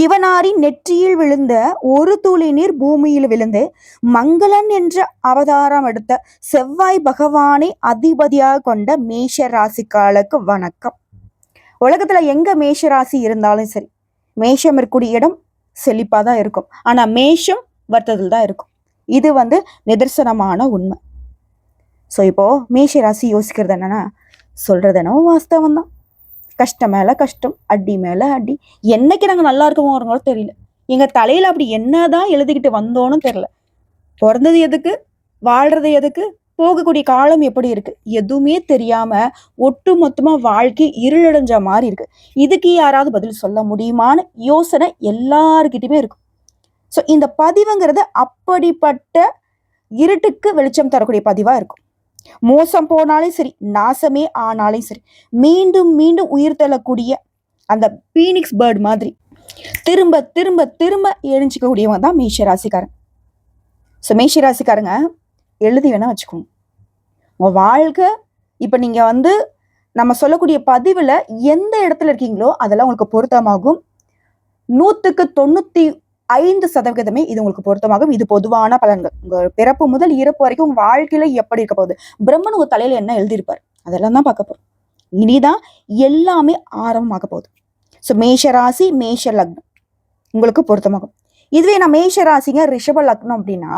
சிவனாரின் நெற்றியில் விழுந்த ஒரு துளி நீர் பூமியில் விழுந்து மங்களன் என்ற அவதாரம் எடுத்த செவ்வாய் பகவானை அதிபதியாக கொண்ட மேஷ ராசிக்காலுக்கு வணக்கம். உலகத்துல எங்க மேஷ ராசி இருந்தாலும் சரி மேஷம் இருக்கக்கூடிய இடம் செழிப்பா தான் இருக்கும். ஆனா மேஷம் வர்த்ததில் தான் இருக்கும். இது வந்து நிதர்சனமான உண்மை. ஸோ இப்போ மேஷ ராசி யோசிக்கிறது என்னன்னா சொல்றது என்னவோ வாஸ்தவம் தான் கஷ்டம் மேலே கஷ்டம் அடி மேலே அடி. என்னைக்கு நாங்கள் நல்லா இருக்கோங்கிறோங்களோ தெரியல. எங்கள் தலையில் அப்படி என்னதான் எழுதிக்கிட்டு வந்தோன்னு தெரில பிறந்தது எதுக்கு? வாழ்றது எதுக்கு? போகக்கூடிய காலம் எப்படி இருக்கு? எதுவுமே தெரியாம ஒட்டு மொத்தமா வாழ்க்கை இருளடைஞ்ச மாதிரி இருக்கு. இதுக்கு யாராவது பதில் சொல்ல முடியுமான்னு யோசனை எல்லாருக்கிட்டையுமே இருக்கும். ஸோ இந்த பதிவுங்கிறது அப்படிப்பட்ட இருட்டுக்கு வெளிச்சம் தரக்கூடிய பதிவா இருக்கும். மோசம் போனாலும் சரி நாசமே ஆனாலும் சரி மீண்டும் மீண்டும் உயிர் தள்ளக்கூடிய அந்த பீனிக்ஸ் பேர்ட் மாதிரி திரும்ப திரும்ப திரும்ப எழுஞ்சிக்கக்கூடியவங்க தான் மேஷ ராசிக்காரன். ஸோ மேஷ ராசிக்காரங்க எழுதி வேணா வச்சுக்கோங்க. உங்கள் வாழ்க்கை இப்போ நீங்கள் வந்து நம்ம சொல்லக்கூடிய பதிவில் எந்த இடத்துல இருக்கீங்களோ அதெல்லாம் உங்களுக்கு பொருத்தமாகும். நூற்றுக்கு தொண்ணூற்றி ஐந்து சதவிகிதமே இது உங்களுக்கு பொருத்தமாகும். இது பொதுவான பலன்கள். உங்க பிறப்பு முதல் இறப்பு வரைக்கும் உங்கள் வாழ்க்கையில எப்படி இருக்க போகுது? பிரம்மன் உங்க தலையில என்ன எழுதியிருப்பார்? அதெல்லாம் தான் பார்க்க போறோம். இனிதான் எல்லாமே ஆரம்பமாக போகுது. ஸோ மேஷ ராசி மேஷ லக்னம். உங்களுக்கு பொருத்தமாகும். இதுவே நான் மேஷ ராசிங்க ரிஷப லக்னம் அப்படின்னா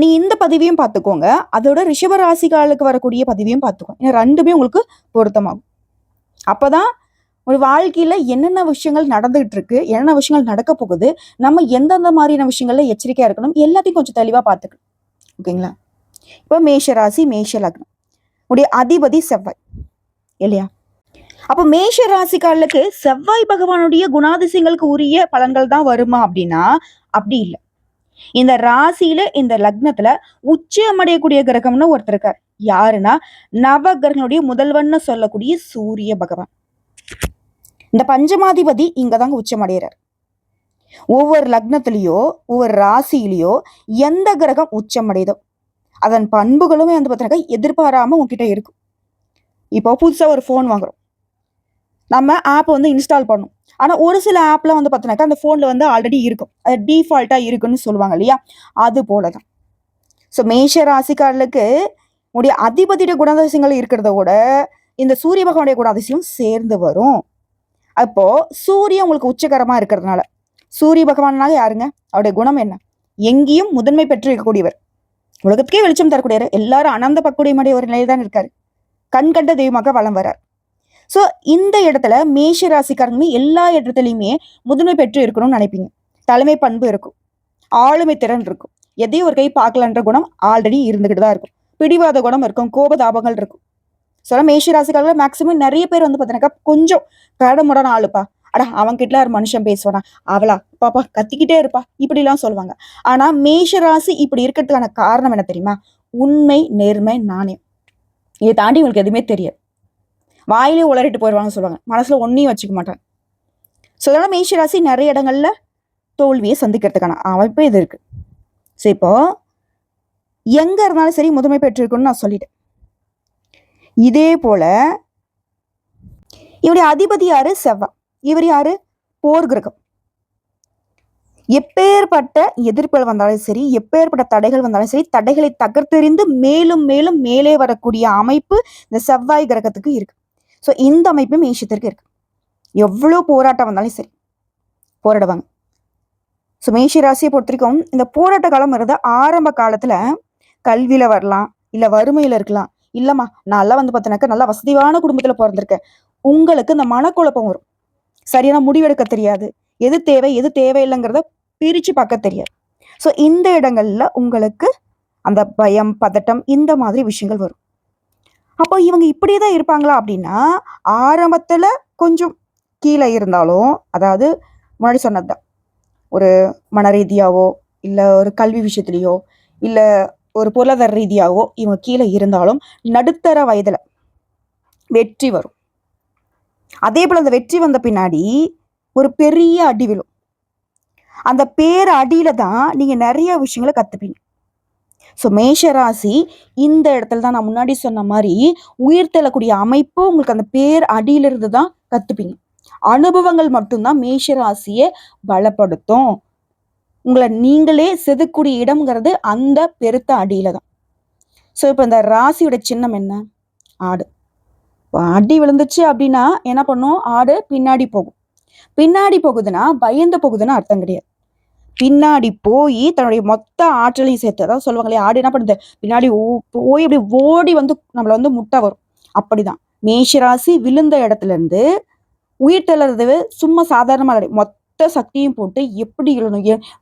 நீ இந்த பதிவையும் பார்த்துக்கோங்க. அதோட ரிஷப ராசிகாலுக்கு வரக்கூடிய பதிவையும் பார்த்துக்கோங்க. ஏன்னா ரெண்டுமே உங்களுக்கு பொருத்தமாகும். அப்போதான் ஒரு வாழ்க்கையில என்னென்ன விஷயங்கள் நடந்துகிட்டு இருக்கு என்னென்ன விஷயங்கள் நடக்க போகுது நம்ம எந்தெந்த மாதிரியான விஷயங்கள்ல எச்சரிக்கையா இருக்கணும் எல்லாத்தையும் கொஞ்சம் தெளிவா பார்த்துக்கணும். ஓகேங்களா? இப்போ மேஷ ராசி மேஷ லக்னம். உடைய அதிபதி செவ்வாய். இல்லையா? அப்போ மேஷ ராசிக்காரர்களுக்கு செவ்வாய் பகவானுடைய குணாதிசயங்களுக்கு உரிய பலன்கள் தான் வருமா அப்படின்னா அப்படி இல்லை. இந்த ராசியில இந்த லக்னத்துல உச்சமடையக்கூடிய கிரகம்னு ஒருத்தர் இருக்கார். யாருன்னா நவ கிரகங்களுடைய முதல்வன்னு சொல்லக்கூடிய சூரிய பகவான். இந்த பஞ்சமாதிபதி இங்க தாங்க உச்சம் அடைகிறார் ஒவ்வொரு லக்னத்திலேயோ ஒவ்வொரு ராசியிலேயோ எந்த கிரகம் உச்சமடையுதோ அதன் பண்புகளுமே வந்து பார்த்தீங்கன்னா எதிர்பாராம உங்ககிட்ட இருக்கும். இப்போ புதுசாக ஒரு ஃபோன் வாங்குறோம். நம்ம ஆப் வந்து இன்ஸ்டால் பண்ணும். ஆனால் ஒரு சில ஆப்லாம் வந்து பார்த்தீங்கன்னாக்கா அந்த ஃபோனில் வந்து ஆல்ரெடி இருக்கும். அது டீஃபால்ட்டாக இருக்குன்னு சொல்லுவாங்க இல்லையா? அது போலதான். ஸோ மேஷ ராசிக்காரர்களுக்கு உடைய அதிபதியோட குணாதிசயங்கள் இருக்கிறத விட இந்த சூரிய பகவானுடைய குணாதிசயம் சேர்ந்து வரும். அப்போ சூரியன் உங்களுக்கு உச்சகரமா இருக்கிறதுனால சூரிய பகவானாக யாருங்க? அவருடைய குணம் என்ன? எங்கேயும் முதன்மை பெற்று இருக்கக்கூடியவர் உலகத்துக்கே வெளிச்சம் தரக்கூடியவர். எல்லாரும் அனந்த பக்குடியமுடைய ஒரு நிலையில் தான் இருக்காரு. கண் கண்ட தெய்வமாக வலம் வரார். ஸோ இந்த இடத்துல மேஷ ராசிக்காரங்க எல்லா இடத்துலையுமே முதன்மை பெற்று இருக்கணும்னு நினைப்பீங்க. தலைமை பண்பு இருக்கும். ஆளுமை திறன் இருக்கும். எதையும் ஒரு கை பார்க்கலன்ற குணம் ஆல்ரெடி இருந்துகிட்டு தான் இருக்கும். பிடிவாத குணம் இருக்கும். கோபதாபங்கள் இருக்கும். சொல்ல மேஷ ராசிக்காரர்கள் மேக்சிமம் நிறைய பேர் வந்து பார்த்தீங்கன்னாக்கா கொஞ்சம் கடமுடான ஆளுப்பா. அடா அவன்கிட்ட ஒரு மனுஷன் பேசுவானா? அவளா? பாப்பா கத்திக்கிட்டே இருப்பா. இப்படிலாம் சொல்லுவாங்க. ஆனா மேஷ ராசி இப்படி இருக்கிறதுக்கான காரணம் என்ன தெரியுமா? உண்மை நேர்மை நாணயம். இதை தாண்டி உங்களுக்கு எதுவுமே தெரியாது. வாயிலே உளறிட்டு போயிடுவாங்கன்னு சொல்லுவாங்க. மனசுல ஒன்றையும் வச்சுக்க மாட்டாங்க. ஸோ அதனால் மேஷ ராசி நிறைய இடங்கள்ல தோல்வியை சந்திக்கிறதுக்கான அமைப்பு இது இருக்கு. ஸோ இப்போ எங்க இருந்தாலும் சரி முதன்மை பெற்றிருக்குன்னு நான் சொல்லிட்டேன். இதே போல இவருடைய அதிபதி யாரு? செவ்வாய். இவர் யாரு? போர் கிரகம். எப்பேற்பட்ட எதிர்ப்புகள் வந்தாலும் சரி எப்பேற்பட்ட தடைகள் வந்தாலும் சரி தடைகளை தகர்த்தெறிந்து மேலும் மேலும் மேலே வரக்கூடிய அமைப்பு இந்த செவ்வாய் கிரகத்துக்கு இருக்கு. ஸோ இந்த அமைப்பு மேஷத்திற்கு இருக்கு. எவ்வளோ போராட்டம் வந்தாலும் சரி போராடுவாங்க. ஸோ மேஷ ராசியை பொறுத்த வரைக்கும் இந்த போராட்ட காலம் இருந்த ஆரம்ப காலத்துல கல்வியில வரலாம் இல்லை வறுமையில இருக்கலாம் இல்லம்மா நான்லாம் வந்து பார்த்தீங்கன்னாக்கா நல்லா வசதியான குடும்பத்தில் பிறந்திருக்கேன். உங்களுக்கு இந்த மனக்குழப்பம் வரும். சரியான முடிவெடுக்க தெரியாது. எது தேவை எது தேவையில்லைங்கிறத பிரித்து பார்க்க தெரியாது. ஸோ இந்த இடங்கள்ல உங்களுக்கு அந்த பயம் பதட்டம் இந்த மாதிரி விஷயங்கள் வரும். அப்போ இவங்க இப்படியே தான் இருப்பாங்களா அப்படின்னா ஆரம்பத்தில் கொஞ்சம் கீழே இருந்தாலும் அதாவது முன்னாடி சொன்னது தான் ஒரு மன ரீதியாவோ இல்லை ஒரு கல்வி விஷயத்துலையோ இல்லை ஒரு பொருளாதார ரீதியாவோ இவங்க கீழே இருந்தாலும் நடுத்தர வயதுல வெற்றி வரும். அதே போல அந்த வெற்றி வந்த பின்னாடி ஒரு பெரிய அடி விழும். அந்த பேர் அடியில தான் நீங்க நிறைய விஷயங்களை கத்துப்பீங்க. ஸோ மேஷ ராசி இந்த இடத்துல தான் நான் முன்னாடி சொன்ன மாதிரி உயிர் தள்ளக்கூடிய அமைப்பு உங்களுக்கு அந்த பேர் அடியிலிருந்து தான் கத்துப்பீங்க. அனுபவங்கள் மட்டும்தான் மேஷ ராசியை பலப்படுத்தும். உங்களை நீங்களே செதுக்கூடிய இடம்ங்கிறது அந்த பெருத்த அடியில தான் ஸோ இப்போ இந்த ராசியோட சின்னம் என்ன? ஆடு. அடி விழுந்துச்சு அப்படின்னா என்ன பண்ணும்? ஆடு பின்னாடி போகும். பின்னாடி போகுதுன்னா பயந்து போகுதுன்னு அர்த்தம் கிடையாது. பின்னாடி போய் தன்னுடைய மொத்த ஆற்றலையும் சேர்த்து அதாவது சொல்லுவாங்களே ஆடு என்ன பண்ணுது? பின்னாடி ஓ- போய் அப்படி ஓடி வந்து நம்மளை வந்து முட்டை வரும். அப்படிதான். மேஷராசி விழுந்த இடத்துல இருந்து உயிர் தளர்றது சும்மா சாதாரணமாக இல்லை. மொத்த சக்தியும் போட்டு எப்படி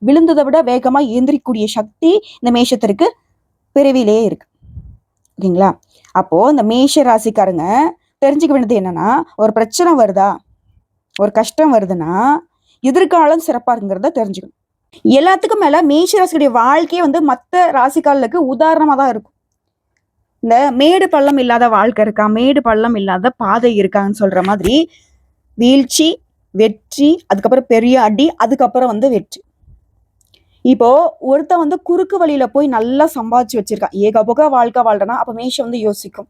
விழுந்ததை விட வேகமா ஏந்திரிக்கூடிய சக்தி இந்த மேஷத்திற்கு பிறவிலே இருக்கு. ஓகேங்களா அப்போ இந்த மேஷ ராசிக்காரங்க தெரிஞ்சுக்க வேண்டியது என்னன்னா ஒரு பிரச்சனை வருதா ஒரு கஷ்டம் வருதுன்னா எதிர்காலம் சிறப்பா இருக்குங்கிறத தெரிஞ்சுக்கணும். எல்லாத்துக்கும் மேல மேஷ ராசியுடைய வாழ்க்கையே வந்து மற்ற ராசிக்காரர்களுக்கு உதாரணமா தான் இருக்கும். இந்த மேடு பள்ளம் இல்லாத வாழ்க்கை இருக்கா மேடு பள்ளம் இல்லாத பாதை இருக்கான்னு சொல்ற மாதிரி வீழ்ச்சி வெற்றி அதுக்கப்புறம் பெரிய அடி அதுக்கப்புறம் வந்து வெற்றி. இப்போ ஒருத்தன் வந்து குறுக்கு வழியில போய் நல்லா சம்பாதிச்சு வச்சிருக்கான். ஏகபோக வாழ்க்கை வாழ்றனா அப்ப மேஷம் வந்து யோசிக்கும்.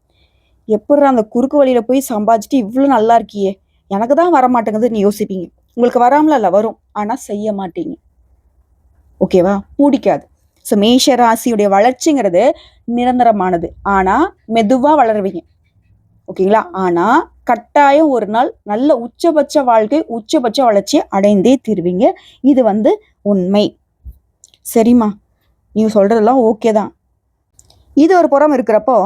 எப்படி அந்த குறுக்கு வழியில போய் சம்பாதிச்சுட்டு இவ்வளவு நல்லா இருக்கியே? எனக்கு தான் வர மாட்டேங்குதுன்னு யோசிப்பீங்க. உங்களுக்கு வராமல இல்ல வரும். ஆனா செய்ய மாட்டீங்க. ஓகேவா பிடிக்காது ஸோ மேஷ ராசியுடைய வளர்ச்சிங்கிறது நிரந்தரமானது. ஆனா மெதுவா வளருவீங்க. ஓகேங்களா? ஆனா கட்டாயம் ஒரு நாள் நல்ல உச்சபட்ச வாழ்க்கை உச்சபட்ச வளர்ச்சியை அடைந்தே தீர்வீங்க. இது வந்து உண்மை. சரிம்மா. நீ சொல்றதெல்லாம் ஓகே தான். இது ஒரு புறம் இருக்கிறப்போ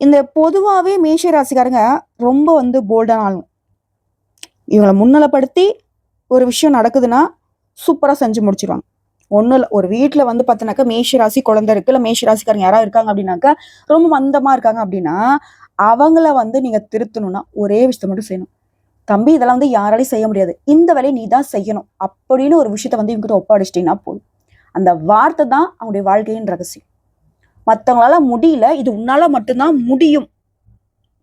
இந்த பொதுவாகவே மேஷ ராசிக்காரங்க ரொம்ப வந்து போல்டான ஆளுங்க. இவங்களை முன்னிலைப்படுத்தி ஒரு விஷயம் நடக்குதுன்னா சூப்பராக செஞ்சு முடிச்சிருவாங்க. ஒன்றும் இல்லை. ஒரு வீட்டில் வந்து பார்த்தினாக்கா மேஷ ராசி குழந்தை இருக்கு. இல்லை மேஷ ராசிக்காரங்க யாராவது இருக்காங்க அப்படின்னாக்கா ரொம்ப மந்தமாக இருக்காங்க அப்படின்னா அவங்கள வந்து நீங்கள் திருத்தணும்னா ஒரே விஷயத்த மட்டும் செய்யணும். தம்பி இதெல்லாம் வந்து யாராலையும் செய்ய முடியாது. இந்த வேலையை நீ தான் செய்யணும் அப்படின்னு ஒரு விஷயத்த வந்து இவங்ககிட்ட ஒப்படைச்சிட்டிங்கன்னா போதும். அந்த வார்த்தை தான் அவங்களுடைய வாழ்க்கையின் ரகசியம். மற்றவங்களால முடியல இது உன்னால மட்டும்தான் முடியும்.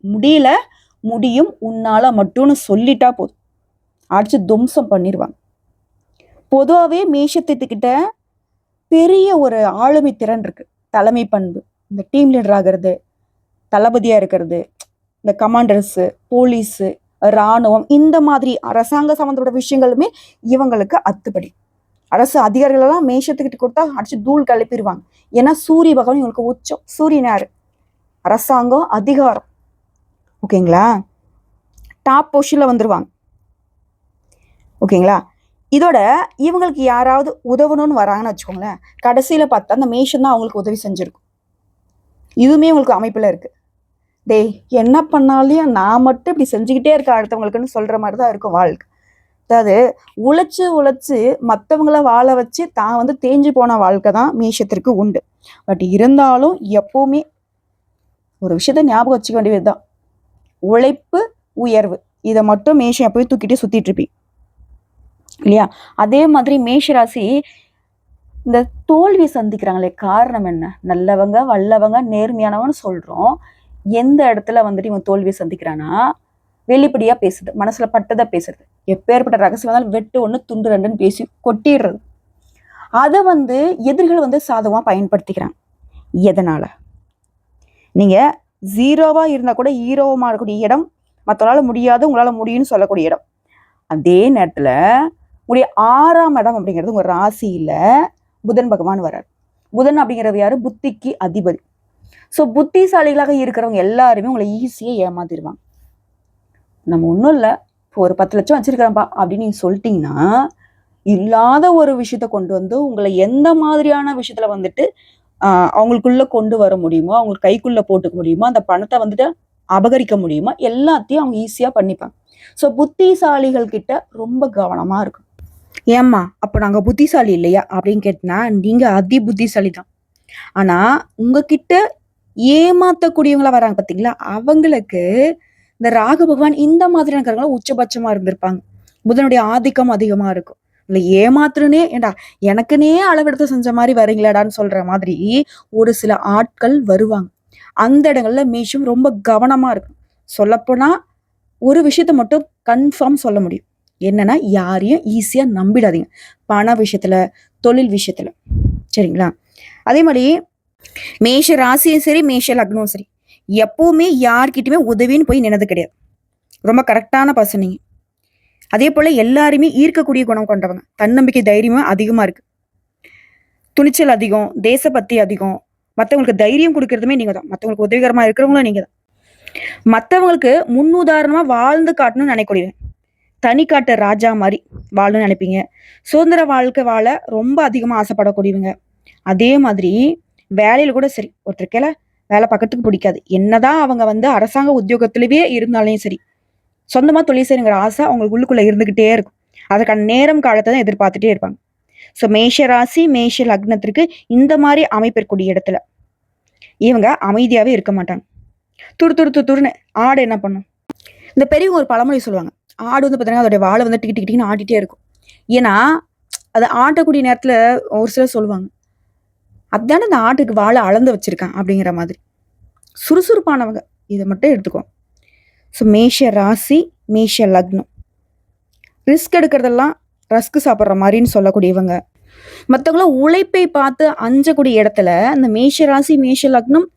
முடியல முடியும் உன்னால மட்டும்னு சொல்லிட்டா போதும். அடிச்சு தும்சம் பண்ணிடுவாங்க பொதுவாகவே மேஷத்திட்டுக்கிட்ட பெரிய ஒரு ஆளுமை திறன் இருக்கு. தலைமை பண்பு இந்த டீம் லீடர் ஆகிறது தளபதியாக இருக்கிறது. இந்த கமாண்டர்ஸு போலீஸு இராணுவம் இந்த மாதிரி அரசாங்க சம்மந்தப்பட்ட விஷயங்களுமே இவங்களுக்கு அத்துப்படி. அரசு அதிகாரிகளெல்லாம் மேஷத்துக்கிட்ட கொடுத்தா அடிச்சு தூள் கிளப்பிடுவாங்க ஏன்னா சூரிய பகவான் இவங்களுக்கு உச்சம். சூரியன் அரசாங்கம் அதிகாரம். ஓகேங்களா? டாப் பொசிஷனில் வந்துருவாங்க. ஓகேங்களா? இதோட இவங்களுக்கு யாராவது உதவணும்னு வராங்கன்னு வச்சுக்கோங்களேன். கடைசியில் பார்த்தா அந்த மேஷம் தான் அவங்களுக்கு உதவி செஞ்சுருக்கும். இதுவுமே உங்களுக்கு அமைப்பில் இருக்கு. டேய் என்ன பண்ணாலையும் நான் மட்டும் இப்படி செஞ்சுக்கிட்டே இருக்க அடுத்தவங்களுக்குன்னு சொல்ற மாதிரி தான் இருக்கும் வாழ்க்கை. அதாவது உழைச்சு உழைச்சு மற்றவங்கள வாழ வச்சு தான் வந்து தேஞ்சு போன வாழ்க்கை தான் மேஷத்திற்கு உண்டு. பட் இருந்தாலும் எப்பவுமே ஒரு விஷயத்த ஞாபகம் வச்சுக்க வேண்டியதுதான் உழைப்பு உயர்வு. இதை மட்டும் மேஷம் எப்போயும் தூக்கிட்டு சுத்திட்டு இருப்பீங்க இல்லையா? அதே மாதிரி மேஷ ராசி இந்த தோல்வி சந்திக்கிறாங்களே காரணம் என்ன? நல்லவங்க வல்லவங்க நேர்மையானவங்கன்னு சொல்றோம். எந்த இடத்துல வந்துட்டு இவன் தோல்வியை சந்திக்கிறானா வெளிப்படையா பேசுது மனசுல பட்டதா பேசுறது. எப்பேற்பட்ட ரகசியம் வந்தாலும் வெட்டு ஒன்று துண்டு ரெண்டுன்னு பேசி கொட்டிடுறது. அதை வந்து எதிரிகள் வந்து சாதகமா பயன்படுத்திக்கிறாங்க. எதனால? நீங்க ஜீரோவா இருந்தா கூட ஹீரோவா இருக்கக்கூடிய இடம் மற்றவங்களால் முடியாது உங்களால முடியும்னு சொல்லக்கூடிய இடம். அதே நேரத்துல உங்களுடைய ஆறாம் இடம் அப்படிங்கிறது உங்க ராசியில புதன் பகவான் வர்றார். புதன் அப்படிங்கிறது யாரு? புத்திக்கு அதிபதி. ஸோ புத்திசாலிகளாக இருக்கிறவங்க எல்லாருமே உங்களை ஈஸியாக ஏமாத்திடுவாங்க. நம்ம ஒன்றும் இல்லை இப்போ ஒரு பத்து லட்சம் வச்சிருக்கிறேன்ப்பா அப்படின்னு நீங்கள் சொல்லிட்டீங்கன்னா இல்லாத ஒரு விஷயத்த கொண்டு வந்து உங்களை எந்த மாதிரியான விஷயத்துல வந்துட்டு அவங்களுக்குள்ள கொண்டு வர முடியுமோ அவங்களுக்கு கைக்குள்ள போட்டுக்க முடியுமோ அந்த பணத்தை வந்துட்டு அபகரிக்க முடியுமா எல்லாத்தையும் அவங்க ஈஸியா பண்ணிப்பாங்க. ஸோ புத்திசாலிகள் கிட்ட ரொம்ப கவனமா இருக்கும் ஏம்மா அப்போ நாங்கள் புத்திசாலி இல்லையா அப்படின்னு கேட்டினா நீங்கள் அதி புத்திசாலி தான் ஆனால் உங்ககிட்ட ஏமாத்தக்கூடியவங்களா வராங்க பாத்தீங்களா? அவங்களுக்கு இந்த ராகு பகவான் இந்த மாதிரியான காரங்களும் உச்சபட்சமா இருந்திருப்பாங்க. புதனுடைய ஆதிக்கம் அதிகமா இருக்கும். இல்ல ஏமாத்துறனே ஏண்டா எனக்குனே அளவெடுத்து செஞ்ச மாதிரி வரீங்களாடான்னு சொல்ற மாதிரி ஒரு சில ஆட்கள் வருவாங்க. அந்த இடங்கள்ல மீஷும் ரொம்ப கவனமா இருக்கும் சொல்லப்போனா ஒரு விஷயத்த மட்டும் கன்ஃபார்ம் சொல்ல முடியும். என்னன்னா யாரையும் ஈஸியா நம்பிடாதீங்க. பண விஷயத்துல தொழில் விஷயத்துல. சரிங்களா? அதே மாதிரி மேஷ ராசியும் சரி மேஷ லக்னமும் சரி எப்பவுமே யார்கிட்டயுமே உதவின்னு போய் நினது கிடையாது. ரொம்ப கரெக்டான பர்சன் நீங்க. அதே போல எல்லாருமே ஈர்க்கக்கூடிய குணம் கொண்டவங்க. தன்னம்பிக்கை தைரியமும் அதிகமா இருக்கு. துணிச்சல் அதிகம் தேசபக்தி அதிகம். மற்றவங்களுக்கு தைரியம் கொடுக்கறதுமே நீங்க தான். மற்றவங்களுக்கு உதவிகரமா இருக்கிறவங்களும் நீங்க தான். மற்றவங்களுக்கு முன்னுதாரணமா வாழ்ந்து காட்டணும்னு நினைக்கக்கூடியவங்க. தனி காட்ட ராஜா மாதிரி வாழணும்னு நினைப்பீங்க. சுதந்திர வாழ்க்கை வாழ ரொம்ப அதிகமாக ஆசைப்படக்கூடியவங்க. அதே மாதிரி வேலையில் கூட சரி ஒருத்தருக்கையில வேலை பக்கத்துக்கு பிடிக்காது. என்னதான் அவங்க வந்து அரசாங்க உத்தியோகத்திலேயே இருந்தாலும் சரி சொந்தமாக தொழில் செய்யணுங்கிற ஆசை அவங்களுக்கு உள்ளுக்குள்ளே இருந்துக்கிட்டே இருக்கும். அதற்கான நேரம் காலத்தை தான் எதிர்பார்த்துட்டே இருப்பாங்க. ஸோ மேஷ ராசி மேஷ லக்னத்திற்கு இந்த மாதிரி அமைப்பு இருக்கக்கூடிய இடத்துல இவங்க அமைதியாகவே இருக்க மாட்டாங்க. துரு துரு துருன்னு ஆடு என்ன பண்ணும்? இந்த பெரியவங்க ஒரு பழமொழி சொல்லுவாங்க. ஆடு வந்து பார்த்தீங்கன்னா அதோடைய வாழை வந்து டிக்கி டிக்கி ஆடிட்டே ஆட்டிகிட்டே இருக்கும். ஏன்னா அது ஆட்டக்கூடிய நேரத்தில் ஒரு சிலர் சொல்லுவாங்க. அதானே இந்த ஆட்டுக்கு வாழை அளந்து வச்சிருக்கான் அப்படிங்கிற மாதிரி. சுறுசுறுப்பானவங்க. இதை மட்டும் எடுத்துக்கோ. ஸோ மேஷ ராசி மேஷ லக்னம். ரிஸ்க் எடுக்கிறதெல்லாம் ரஸ்க் சாப்பிட்ற மாதிரின்னு சொல்லக்கூடியவங்க. மற்றவங்கள உழைப்பை பார்த்து அஞ்சக்கூடிய இடத்துல இந்த மேஷ ராசி மேஷ லக்னம்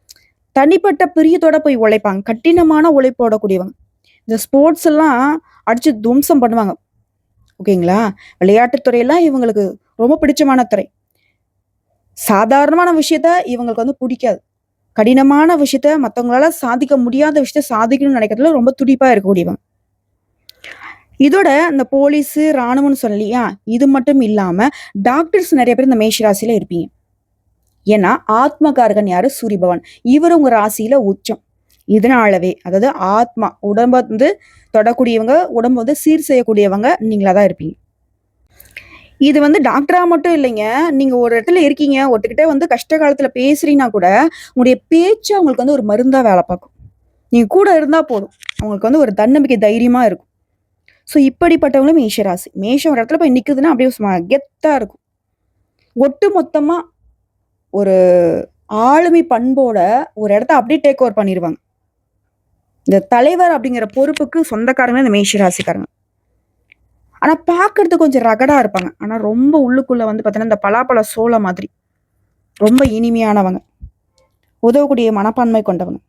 தனிப்பட்ட பிரியத்தோட போய் உழைப்பாங்க. கடினமான உழைப்போட கூடியவங்க இந்த ஸ்போர்ட்ஸ் எல்லாம் அடிச்சு துவம்சம் பண்ணுவாங்க. ஓகேங்களா? விளையாட்டுத்துறையெல்லாம் இவங்களுக்கு ரொம்ப பிடிச்சமான துறை. சாதாரணமான விஷயத்த இவங்களுக்கு வந்து பிடிக்காது. கடினமான விஷயத்த மற்றவங்களால சாதிக்க முடியாத விஷயத்த சாதிக்கணும்னு நினைக்கிறதுல ரொம்ப துடிப்பா இருக்கக்கூடியவங்க. இதோட இந்த போலீஸ் ராணுவம்னு சொல்லலையா இது மட்டும் இல்லாம டாக்டர்ஸ் நிறைய பேர் இந்த மேஷராசியில இருப்பீங்க. ஏன்னா ஆத்மகாரகன் யாரு? சூரியபவன் இவர் உங்க ராசியில உச்சம். இதனாலவே அதாவது ஆத்மா உடம்ப வந்து தொடக்கூடியவங்க உடம்பு வந்து சீர் செய்யக்கூடியவங்க நீங்களா தான் இருப்பீங்க. இது வந்து டாக்டரா மட்டும் இல்லைங்க. நீங்க ஒரு இடத்துல இருக்கீங்க ஒருத்தக்கிட்ட வந்து கஷ்ட காலத்துல பேசுறீங்கன்னா கூட உங்களுடைய பேச்சு அவங்களுக்கு வந்து ஒரு மருந்தா வேலை பார்க்கும். நீங்க கூட இருந்தா போதும். அவங்களுக்கு வந்து ஒரு தன்னம்பிக்கை தைரியமா இருக்கும். ஸோ இப்படிப்பட்டவங்களும் மேஷராசி. மேஷம் ஒரு இடத்துல போய் நிக்குதுன்னா அப்படியே சும்மா கெத்தா இருக்கும். ஒட்டு மொத்தமா ஒரு ஆளுமை பண்போட ஒரு இடத்த அப்படியே டேக் ஓவர் பண்ணிடுவாங்க இந்த தலைவர் அப்படிங்கிற பொறுப்புக்கு சொந்தக்காரங்க இந்த மேஷராசிக்காரங்க. ஆனால் ஆனா பார்க்கறதுக்கு கொஞ்சம் ரகடா இருப்பாங்க. ஆனா ரொம்ப உள்ளுக்குள்ள வந்து பார்த்தீங்கன்னா இந்த பலாப்பழ சோள மாதிரி ரொம்ப இனிமையானவங்க. உதவக்கூடிய மனப்பான்மை கொண்டவங்க.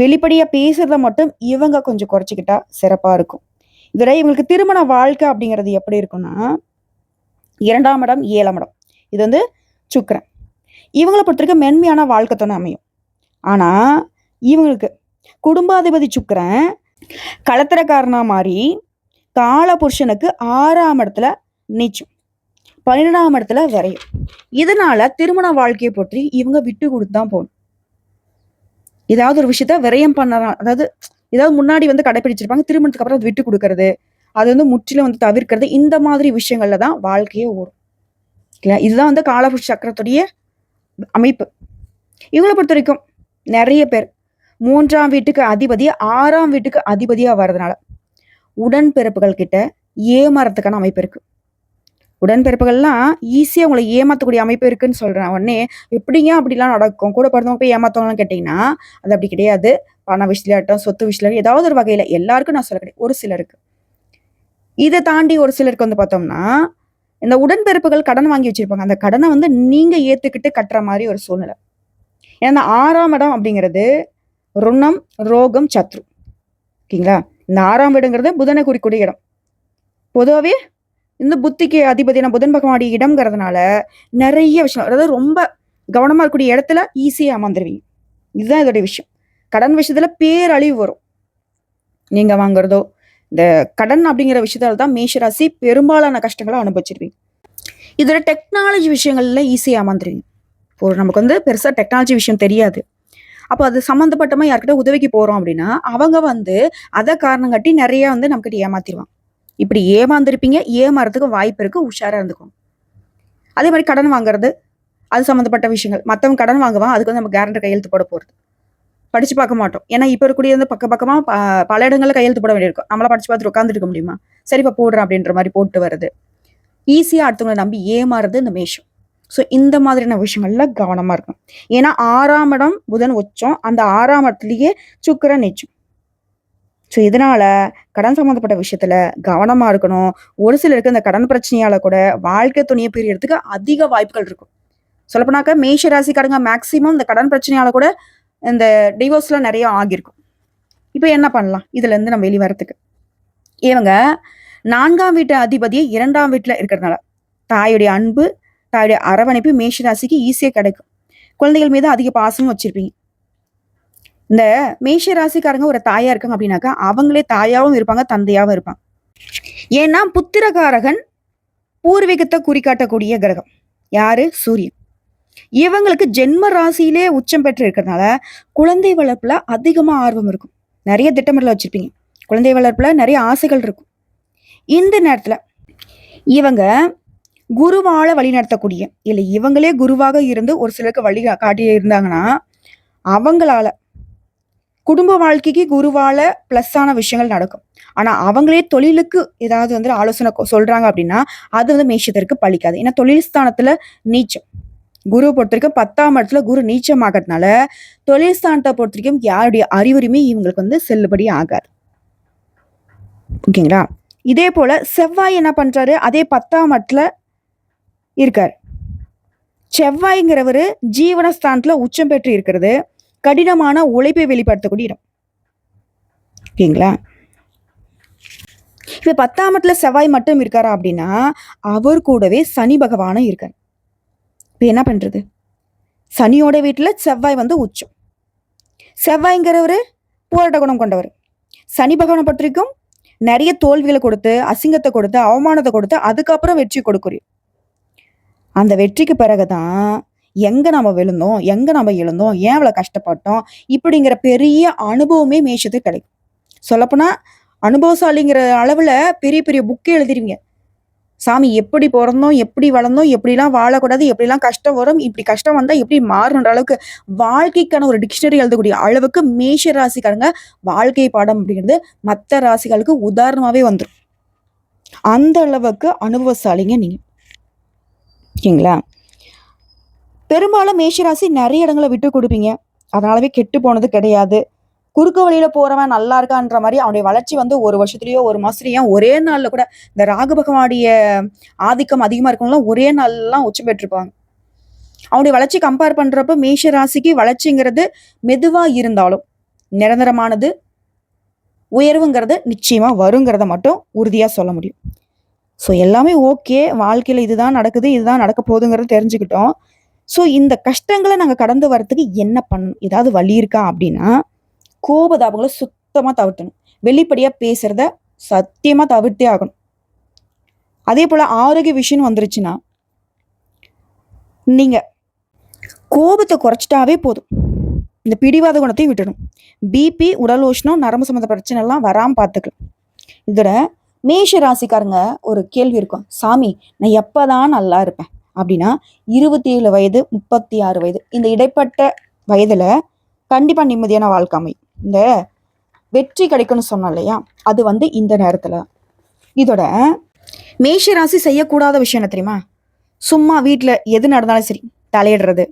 வெளிப்படையா பேசுறத மட்டும் இவங்க கொஞ்சம் குறைச்சிக்கிட்டா சிறப்பா இருக்கும். இதோட இவங்களுக்கு திருமண வாழ்க்கை அப்படிங்கிறது எப்படி இருக்கும்னா இரண்டாம் இடம் ஏழாம் இடம். இது வந்து சுக்கிரன். இவங்களை பொறுத்தவரைக்கும் மென்மையான வாழ்க்கை தானே அமையும். ஆனால் இவங்களுக்கு குடும்பாதிபதி சுக்கரன் கலத்திரக்காரனா மாறி கால புருஷனுக்கு ஆறாம் இடத்துல நீச்சும் பன்னிரெண்டாம் இடத்துல விரையும் இதனால திருமண வாழ்க்கையை பற்றி இவங்க விட்டு கொடுத்து தான் போகணும். ஏதாவது ஒரு விஷயத்த விரயம் பண்ணலாம் அதாவது ஏதாவது முன்னாடி வந்து கடைபிடிச்சிருப்பாங்க திருமணத்துக்கு அப்புறம் விட்டு கொடுக்கறது அது வந்து முற்றிலும் வந்து தவிர்க்கிறது இந்த மாதிரி விஷயங்கள்ல தான் வாழ்க்கையே ஓடும். இல்லையா? இதுதான் வந்து காலபுஷ் சக்கரத்துடைய அமைப்பு. இவங்களை பொறுத்த வரைக்கும் நிறைய பேர் மூன்றாம் வீட்டுக்கு அதிபதி ஆறாம் வீட்டுக்கு அதிபதியா வர்றதுனால உடன்பிறப்புகள் கிட்ட ஏமாறத்துக்கான அமைப்பு இருக்கு. உடன்பிறப்புகள்லாம் ஈஸியாக உங்களை ஏமாற்றக்கூடிய அமைப்பு இருக்குன்னு சொல்கிறேன் உடனே எப்படிங்க அப்படிலாம் நடக்கும்? கூட பிறந்தவங்க போய் ஏமாத்தவங்களாம் கேட்டிங்கன்னா அது அப்படி கிடையாது. பண விஷயலாட்டம் சொத்து விஷயம் ஏதாவது ஒரு வகையில் எல்லாருக்கும் நான் சொல்ல கிடையாது. ஒரு சிலருக்கு. இதை தாண்டி ஒரு சிலருக்கு வந்து பார்த்தோம்னா இந்த உடன்பிறப்புகள் கடன் வாங்கி வச்சிருப்பாங்க. அந்த கடனை வந்து நீங்கள் ஏற்றுக்கிட்டு கட்டுற மாதிரி ஒரு சூழ்நிலை. ஏன்னா இந்த ஆறாம் இடம் அப்படிங்கிறது ருணம் ரோகம் சத்ரு. ஓகேங்களா? இந்த ஆறாம் இடங்கிறது புதனை குறிக்கூடிய இடம். பொதுவாகவே இந்த புத்திக்கு அதிபதியான புதன் பகவானுடைய இடம்ங்கிறதுனால நிறைய விஷயம் அதாவது ரொம்ப கவனமாக இருக்கக்கூடிய இடத்துல ஈஸியாக அமர்ந்துருவீங்க. இதுதான் இதோடைய விஷயம். கடன் விஷயத்தில் பேரழிவு வரும். நீங்கள் வாங்குறதோ இந்த கடன் அப்படிங்கிற விஷயத்தால் தான் மேஷராசி பெரும்பாலான கஷ்டங்களை அனுபவிச்சிருவீங்க. இதோட டெக்னாலஜி விஷயங்கள்ல ஈஸியாக அமர்ந்துருவீங்க. ஒரு நமக்கு வந்து பெருசாக டெக்னாலஜி விஷயம் தெரியாது. அப்போ அது சம்மந்தப்பட்டமா யார்கிட்ட உதவிக்கு போறோம் அப்படின்னா அவங்க வந்து அதை காரணம் கட்டி நிறைய வந்து நம்மக்கிட்ட ஏமாத்திடுவான் இப்படி ஏமாந்துருப்பீங்க ஏமாறதுக்கு வாய்ப்பு இருக்கு உஷாரா இருந்துக்கும் அதே மாதிரி கடன் வாங்குறது அது சம்மந்தப்பட்ட விஷயங்கள். மற்றவங்க கடன் வாங்குவான் அதுக்கு வந்து நம்ம கேரண்டர் கையெழுத்து போட போறது. படிச்சு பார்க்க மாட்டோம். ஏன்னா இப்போ இருக்கக்கூடிய வந்து பக்க பக்கமாக ப- பல இடங்களில் கையெழுத்து போட வேண்டியிருக்கும். நம்மளை படிச்சு பார்த்துட்டு உட்காந்துட்டு இருக்க முடியுமா? சரிப்பா போடுறேன் அப்படின்ற மாதிரி போட்டு வருது ஈஸியாக அடுத்தவங்களை நம்பி ஏமாறுறது இந்த மேஷம். ஸோ இந்த மாதிரியான விஷயங்கள்ல கவனமாக இருக்கும் ஏன்னா ஆறாம் இடம் புதன் உச்சம் அந்த ஆறாம் இடத்துலயே சுக்கிரன் நீச்சும். ஸோ இதனால கடன் சம்மந்தப்பட்ட விஷயத்துல கவனமா இருக்கணும். ஒரு சிலருக்கு இந்த கடன் பிரச்சனையால கூட வாழ்க்கை துணியை பிரியறதுக்கு அதிக வாய்ப்புகள் இருக்கும். சொல்லப்போனாக்க மேஷ ராசிக்காரங்க மேக்சிமம் இந்த கடன் பிரச்சனையால கூட இந்த டிவோர்ஸ்லாம் நிறைய ஆகியிருக்கும். இப்போ என்ன பண்ணலாம்? இதுல இருந்து நம்ம வெளியே வரதுக்கு இவங்க நான்காம் வீட்டு அதிபதியை இரண்டாம் வீட்டில் இருக்கிறதுனால தாயுடைய அன்பு தாயுடைய அரவணைப்பு மேஷ ராசிக்கு ஈஸியாக கிடைக்கும். குழந்தைகள் மீது அதிக பாசமும் வச்சிருப்பீங்க. இந்த மேஷ ராசிக்காரங்க ஒரு தாயா இருக்காங்க அப்படின்னாக்கா அவங்களே தாயாவும் இருப்பாங்க தந்தையாவும் இருப்பாங்க. ஏன்னா புத்திரகாரகன் பூர்வீகத்தை குறிக்காட்டக்கூடிய கிரகம். யாரு? சூரியன். இவங்களுக்கு ஜென்ம ராசியிலே உச்சம் பெற்று இருக்கிறதுனால குழந்தை வளர்ப்புல அதிகமா ஆர்வம் இருக்கும். நிறைய திட்டமிடல வச்சிருப்பீங்க. குழந்தை வளர்ப்புல நிறைய ஆசைகள் இருக்கும். இந்த நேரத்துல இவங்க குருவால வழி நடத்தக்கூடிய. இல்லை இவங்களே குருவாக இருந்து ஒரு சிலருக்கு வழி காட்டி இருந்தாங்கன்னா அவங்களால குடும்ப வாழ்க்கைக்கு குருவால பிளஸ் ஆன விஷயங்கள் நடக்கும். ஆனா அவங்களே தொழிலுக்கு ஏதாவது வந்து ஆலோசனை சொல்கிறாங்க சொல்றாங்க அப்படின்னா அது வந்து மேஷத்திற்கு பழிக்காது. ஏன்னா தொழில் ஸ்தானத்துல நீச்சம். குரு பொறுத்த வரைக்கும் பத்தாம் இடத்துல குரு நீச்சமாகறதுனால தொழில் ஸ்தானத்தை பொறுத்த வரைக்கும் யாருடைய அறிவுரிமை இவங்களுக்கு வந்து செல்லுபடி ஆகாது. ஓகேங்களா? இதே போல செவ்வாய் என்ன பண்றாரு? அதே பத்தாம் இடத்துல இருக்கார். செவ்வாய்ங்கிறவர் ஜீவனஸ்தானத்தில் உச்சம் பெற்று இருக்கிறது. கடினமான உழைப்பை வெளிப்படுத்தக்கூடிய இடம். ஓகேங்களா? இப்போ பத்தாம் இடத்துல செவ்வாய் மட்டும் இருக்காரா அப்படின்னா அவர் கூடவே சனி பகவானும் இருக்கார். இப்போ என்ன பண்ணுறது சனியோட வீட்டில் செவ்வாய் வந்து உச்சம். செவ்வாய்ங்கிறவர் போராட்ட குணம் கொண்டவர். சனி பகவானை பற்றிக்கும் நிறைய தோல்விகளை கொடுத்து அசிங்கத்தை கொடுத்து அவமானத்தை கொடுத்து அதுக்கப்புறம் வெற்றி கொடுக்குறோம் அந்த வெற்றிக்கு பிறகுதான் எங்க நம்ம விழுந்தோம் எங்க நம்ம எழுந்தோம் ஏன் அவ்வளவு கஷ்டப்பட்டோம் இப்படிங்கிற பெரிய அனுபவமே மேஷத்துக்கு கிடைக்கும். சொல்லப்போனா அனுபவசாலிங்கிற அளவுல பெரிய பெரிய புக்கே எழுதிருவீங்க. சாமி எப்படி பிறந்தோம் எப்படி வளர்ந்தோம் எப்படிலாம் வாழக்கூடாது எப்படிலாம் கஷ்டம் வரும் இப்படி கஷ்டம் வந்தால் எப்படி மாறுன்ற அளவுக்கு வாழ்க்கைக்கான ஒரு டிக்ஷனரி எழுதக்கூடிய அளவுக்கு மேஷ ராசிக்காரங்க வாழ்க்கை பாடம் அப்படிங்கிறது மற்ற ராசிகளுக்கு உதாரணமாகவே வந்துடும் அந்த அளவுக்கு அனுபவசாலிங்க நீங்கள் ஓகேங்களா பெரும்பாலும் மேஷராசி நிறைய இடங்களை விட்டு கொடுப்பீங்க. அதனாலவே கெட்டு போனது கிடையாது. குறுக்கு வழியில் போகிறவன் நல்லா இருக்கான்ற மாதிரி அவனுடைய வளர்ச்சி வந்து ஒரு வருஷத்துலேயோ ஒரு மாதத்துலேயோ ஒரே நாளில் கூட இந்த ராகு பகவானுடைய ஆதிக்கம் அதிகமாக இருக்கவங்களாம் ஒரே நாள்லாம் உச்சம் பெற்றிருப்பாங்க. அவனுடைய வளர்ச்சி கம்பேர் பண்ணுறப்ப மேஷ ராசிக்கு வளர்ச்சிங்கிறது மெதுவாக இருந்தாலும் நிரந்தரமானது உயர்வுங்கிறது நிச்சயமாக வருங்கிறத மட்டும் உறுதியாக சொல்ல முடியும். ஸோ எல்லாமே ஓகே வாழ்க்கையில் இதுதான் நடக்குது இதுதான் நடக்க போகுதுங்கிறத தெரிஞ்சுக்கிட்டோம். ஸோ இந்த கஷ்டங்களை நாங்கள் கடந்து வர்றதுக்கு என்ன பண்ணணும் ஏதாவது வழி இருக்கா அப்படின்னா கோபதாபங்களை சுத்தமாக தவிர்த்தணும் வெளிப்படையாக பேசுறத சத்தியமாக தவிர்த்தே ஆகணும். அதே போல் ஆரோக்கிய விஷயம்னு வந்துருச்சுன்னா நீங்கள் கோபத்தை குறைச்சிட்டாவே போதும். இந்த பிடிவாத குணத்தையும் விட்டுடும் பிபி உடல் உஷ்ணம் நரம்பு சம்மந்த பிரச்சனைலாம் வராமல் பார்த்துக்கலாம். இதோட மேஷ ராசிக்காரங்க ஒரு கேள்வி இருக்கும். சாமி நான் எப்போதான் நல்லா இருப்பேன்? அப்படின்னா இருபத்தி ஏழு வயது முப்பத்தி ஆறு வயது இந்த இடைப்பட்ட வயதில் கண்டிப்பாக நிம்மதியான வாழ்க்கை அமையும். இந்த வெற்றி கிடைக்கும்னு சொன்னோம் இல்லையா? அது வந்து இந்த நேரத்தில். இதோட மேஷ ராசி செய்யக்கூடாத விஷயம் என்ன தெரியுமா? சும்மா வீட்டில் எது நடந்தாலும் சரி தலையிடுறது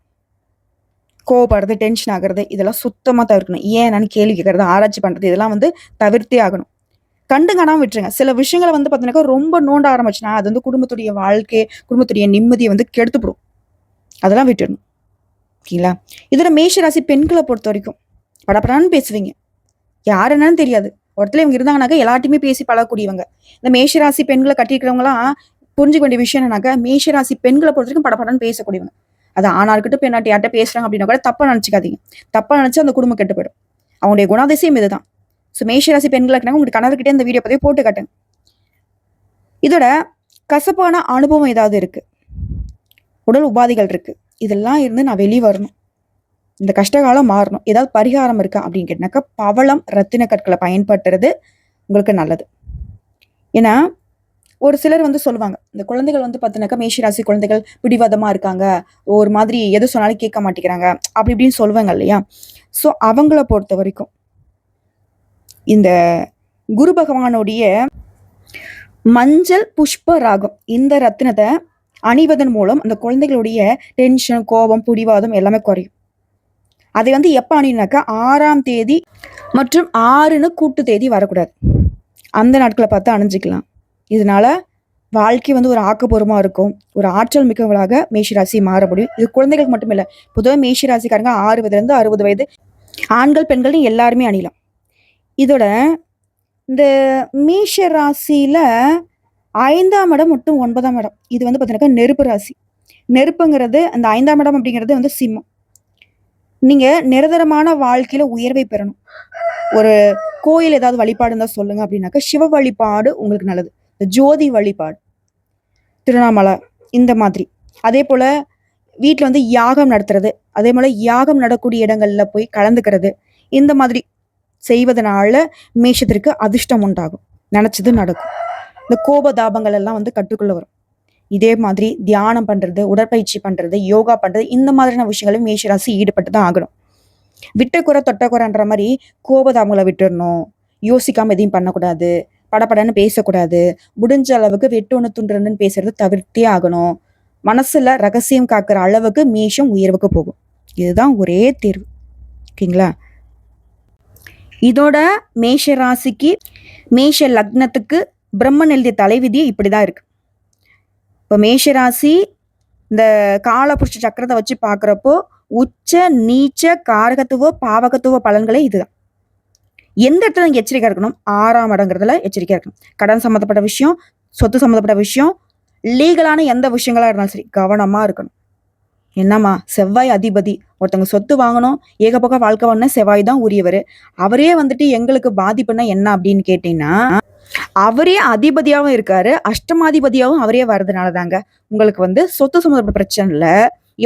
கோவப்படுறது டென்ஷன் ஆகிறது இதெல்லாம் சுத்தமாக தவிர்க்கணும். ஏன் என்னன்னு கேள்வி கேட்கறது ஆராய்ச்சி பண்ணுறது இதெல்லாம் வந்து தவிர்த்தே ஆகணும். கண்டு விட்டுருங்க. சில விஷயங்களை வந்து பார்த்தீங்கன்னாக்கா ரொம்ப நோண்ட ஆரம்பிச்சுன்னா அது வந்து குடும்பத்துடைய வாழ்க்கை குடும்பத்துடைய நிம்மதியை வந்து கெடுத்துப்படும். அதெல்லாம் விட்டுடணும். ஓகேங்களா இதில் மேஷராசி பெண்களை பொறுத்த வரைக்கும் படப்படான்னு பேசுவீங்க. யார் என்னன்னு தெரியாது. ஒருத்தர் இவங்க இருந்தாங்கனாக்கா எல்லாத்தையுமே பேசி பழகக்கூடியவங்க. இந்த மேஷராசி பெண்களை கட்டியிருக்கிறவங்களாம் புரிஞ்சுக்க வேண்டிய விஷயம் என்னன்னாக்கா மேஷராசி பெண்களை பொறுத்த வரைக்கும் படப்படன்னு பேசக்கூடியவங்க. அது ஆணா இருக்கட்டும் பெண்ணாட்டி யார்கிட்ட பேசுறாங்க அப்படின்னா கூட தப்பா நினைச்சுக்காதீங்க. தப்பா நினைச்சு அந்த குடும்பம் கெட்டு போயிடும் அவங்களுடைய குணாதிசயம் இதுதான். ஸோ மேஷராசி பெண்களை இருக்கிறாங்க உங்களுக்கு கணவர்கிட்டே இந்த வீடியோ பதிவு போட்டு காட்டுங்க. இதோட கசப்பான அனுபவம் ஏதாவது இருக்குது உடல் உபாதைகள் இருக்குது இதெல்லாம் இருந்து நான் வெளியே வரணும். இந்த கஷ்டகாலம் மாறணும். ஏதாவது பரிகாரம் இருக்கா அப்படின்னு கேட்டினாக்கா பவளம் ரத்தின கற்களை பயன்படுத்துறது உங்களுக்கு நல்லது. ஏன்னா ஒரு சிலர் வந்து சொல்லுவாங்க இந்த குழந்தைகள் வந்து பார்த்தினாக்கா மேஷராசி குழந்தைகள் பிடிவாதமாக இருக்காங்க. ஒரு மாதிரி எது சொன்னாலும் கேட்க மாட்டேங்கிறாங்க. அப்படி இப்படின்னு சொல்லுவாங்க இல்லையா? ஸோ அவங்கள பொறுத்த வரைக்கும் இந்த குரு பகவானுடைய மஞ்சள் புஷ்ப ராகம் இந்த ரத்தினத்தை அணிவதன் மூலம் அந்த குழந்தைகளுடைய டென்ஷன் கோபம் புடிவாதம் எல்லாமே குறையும். அதை வந்து எப்போ அணினாக்கா ஆறாம் தேதி மற்றும் ஆறுன்னு கூட்டு தேதி வரக்கூடாது. அந்த நாட்களை பார்த்து அணிஞ்சிக்கலாம். இதனால வாழ்க்கை வந்து ஒரு ஆக்கப்பூர்வமாக இருக்கும். ஒரு ஆற்றல் மிக்கவளாக மேஷராசி மாற முடியும். இது குழந்தைகளுக்கு மட்டும் இல்லை பொதுவாக மேஷராசிக்காரங்க ஆறு வயதுலேருந்து அறுபது வயது ஆண்கள் பெண்கள்னு எல்லாருமே அணிலாம் இதோட இந்த மேஷ ராசியில ஐந்தாம் இடம் மட்டும் ஒன்பதாம் இடம். இது வந்து பார்த்தீங்கன்னாக்கா நெருப்பு ராசி. நெருப்புங்கிறது அந்த ஐந்தாம் இடம் அப்படிங்கிறது வந்து சிம்மம். நீங்க நிரந்தரமான வாழ்க்கையில உயர்வை பெறணும். ஒரு கோயில் ஏதாவது வழிபாடு இருந்தால் சொல்லுங்க அப்படின்னாக்கா சிவ வழிபாடு உங்களுக்கு நல்லது. இந்த ஜோதி வழிபாடு திருவண்ணாமலை இந்த மாதிரி. அதே போல வீட்டில் வந்து யாகம் நடத்துறது அதே போல யாகம் நடக்கூடிய இடங்கள்ல போய் கலந்துக்கிறது இந்த மாதிரி. செய்வதனால மேஷத்திற்கு அதிர்ஷ்டம் உண்டாகும். நினைச்சது நடக்கும். இந்த கோப தாபங்கள் எல்லாம் வந்து கட்டுக்குள்ள வரும். இதே மாதிரி தியானம் பண்ணுறது உடற்பயிற்சி பண்ணுறது யோகா பண்ணுறது இந்த மாதிரியான விஷயங்களும் மேஷராசி ஈடுபட்டு தான் ஆகணும். விட்டக்குறை தொட்டக்குறைன்ற மாதிரி கோபதாபங்களை விட்டுறணும். யோசிக்காமல் எதையும் பண்ணக்கூடாது. படபடன்னு பேசக்கூடாது. முடிஞ்ச அளவுக்கு வெட்டு ஒன்று துண்டுன்னு பேசுறது தவிர்த்தே ஆகணும். மனசுல ரகசியம் காக்கிற அளவுக்கு மேஷம் உயர்வுக்கு போகும். இதுதான் ஒரே தேர்வு. ஓகேங்களா? இதோட மேஷ ராசிக்கு மேஷ லக்னத்துக்கு பிரம்மன் எழுதிய தலைவிதி இப்படி தான் இருக்கு. இப்போ மேஷ ராசி இந்த காலபுருஷ சக்கரத்தை வச்சு பார்க்குறப்போ உச்ச நீச்ச காரகத்துவ பாவகத்துவ பலன்களே இதுதான். எந்த இடத்துல நீங்கள் எச்சரிக்கை இருக்கணும்? ஆறாம் இடங்கிறதுல எச்சரிக்கை இருக்கணும். கடன் சம்மந்தப்பட்ட விஷயம் சொத்து சம்மந்தப்பட்ட விஷயம் லீகலான எந்த விஷயங்களாக இருந்தாலும் சரி கவனமாக இருக்கணும். என்னம்மா? செவ்வாய் அதிபதி ஒருத்தவங்க சொத்து வாங்கணும் ஏகப்பக்க வாழ்க்கை வாங்கின செவ்வாய் தான் உரியவர். அவரே வந்துட்டு எங்களுக்கு பாதிப்புனா என்ன அப்படின்னு கேட்டீங்கன்னா அவரே அதிபதியாகவும் இருக்காரு அஷ்டமாதிபதியாகவும் அவரே வர்றதுனால தாங்க உங்களுக்கு வந்து சொத்து சம்மந்தப்பட்ட பிரச்சனைல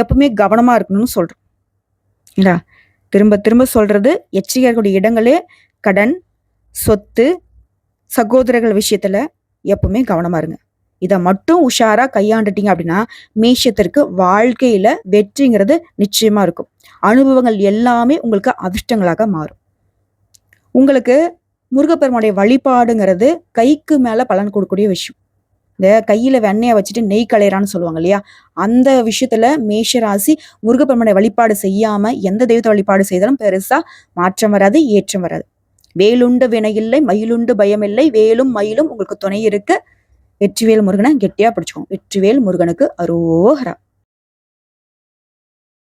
எப்பவுமே கவனமாக இருக்கணும்னு சொல்கிறோம் இல்ல திரும்ப திரும்ப சொல்கிறது எச்சரிக்கை இருக்கக்கூடிய இடங்களே கடன் சொத்து சகோதரர்கள் விஷயத்தில் எப்பவுமே கவனமாக இருங்க. இதை மட்டும் உஷாரா கையாண்டுட்டீங்க அப்படின்னா மேஷத்திற்கு வாழ்க்கையில வெற்றிங்கிறது நிச்சயமா இருக்கும். அனுபவங்கள் எல்லாமே உங்களுக்கு அதிர்ஷ்டங்களாக மாறும். உங்களுக்கு முருகப்பெருமானுடைய வழிபாடுங்கிறது கைக்கு மேல பலன் கொடுக்கக்கூடிய விஷயம். இந்த கையில வெண்ணெயை வச்சுட்டு நெய் கலையறான்னு சொல்லுவாங்க இல்லையா? அந்த விஷயத்துல மேஷராசி முருகப்பெருமனை வழிபாடு செய்யாம எந்த தெய்வத்தை வழிபாடு செய்தாலும் பெருசா மாற்றம் வராது ஏற்றம் வராது. வேலுண்டு வினையில்லை மயிலுண்டு பயமில்லை வேலும் மயிலும் உங்களுக்கு துணை இருக்கு. வெற்றிவேல் முருகனை கெட்டியா பிடிச்சுக்கோங்க. வெற்றிவேல் முருகனுக்கு அரோகரா.